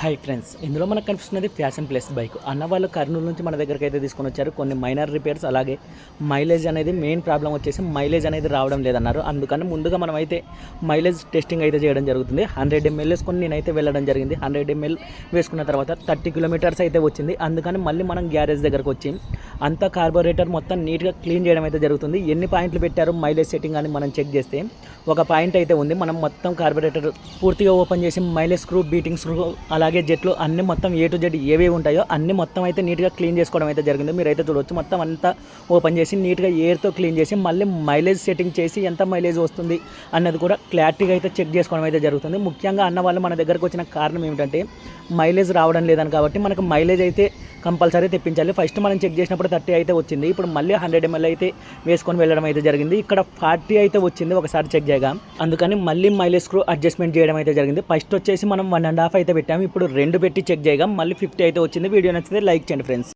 Hi friends ఇందులో మనకు కనిపిస్తున్నది ఫ్యాషన్ ప్లస్ బైక్. అన్న వాళ్ళు కర్నూలు నుంచి మన దగ్గరికి అయితే తీసుకొని వచ్చారు. కొన్ని మైనర్ రిపేర్స్ అలాగే మైలేజ్ అనేది మెయిన్ ప్రాబ్లం వచ్చేసి మైలేజ్ అనేది రావడం లేదన్నారు. అందుకని ముందుగా మనం అయితే మైలేజ్ టెస్టింగ్ అయితే చేయడం జరుగుతుంది. హండ్రెడ్ ఎంఎల్ వేసుకొని నేనైతే వెళ్ళడం జరిగింది. హండ్రెడ్ ఎంఎల్ వేసుకున్న తర్వాత థర్టీ కిలోమీటర్స్ అయితే వచ్చింది. అందుకని మళ్ళీ మనం గ్యారేజ్ దగ్గరకు వచ్చి అంతా కార్బోరేటర్ మొత్తం నీట్గా క్లీన్ చేయడం అయితే జరుగుతుంది. ఎన్ని పాయింట్లు పెట్టారు? మైలేజ్ సెట్టింగ్ అని మనం చెక్ చేస్తే ఒక పాయింట్ అయితే ఉంది. మనం మొత్తం కార్బోరేటర్ పూర్తిగా ఓపెన్ చేసి మైలేజ్ స్క్రూ బీటింగ్ స్క్రూ అలాగే జెట్లు అన్ని మొత్తం ఏ టు జెడ్ ఏవేవి ఉంటాయో అన్ని మొత్తం అయితే నీట్గా క్లీన్ చేసుకోవడం అయితే జరిగింది. మీరైతే చూడవచ్చు మొత్తం అంతా ఓపెన్ చేసి నీట్గా ఎయిర్తో క్లీన్ చేసి మళ్ళీ మైలేజ్ సెట్టింగ్ చేసి ఎంత మైలేజ్ వస్తుంది అన్నది కూడా క్లారిటీగా అయితే చెక్ చేసుకోవడం అయితే జరుగుతుంది. ముఖ్యంగా అన్న వాళ్ళు మన దగ్గరకు వచ్చిన కారణం ఏమిటంటే మైలేజ్ రావడం లేదని కాబట్టి మనకు మైలేజ్ అయితే కంపల్సరీ తెప్పించాలి. ఫస్ట్ మనం చెక్ చేసినప్పుడు థర్టీ అయితే వచ్చింది. ఇప్పుడు మళ్ళీ హండ్రెడ్ ఎంఎల్ అయితే వేసుకొని వెళ్ళడం అయితే జరిగింది. ఇక్కడ ఫార్టీ అయితే వచ్చింది. ఒకసారి చెక్ చేయగా అందుకని మళ్ళీ మైలేజ్ స్క్రూ అడ్జస్ట్మెంట్ చేయడం అయితే జరిగింది. ఫస్ట్ వచ్చేసి మనం వన్ అండ్ హాఫ్ అయితే పెట్టాము. ఇప్పుడు రెండు పెట్టి చెక్ చేయగా మళ్ళీ ఫిఫ్టీ అయితే వచ్చింది. వీడియో నచ్చితే లైక్ చేయండి ఫ్రెండ్స్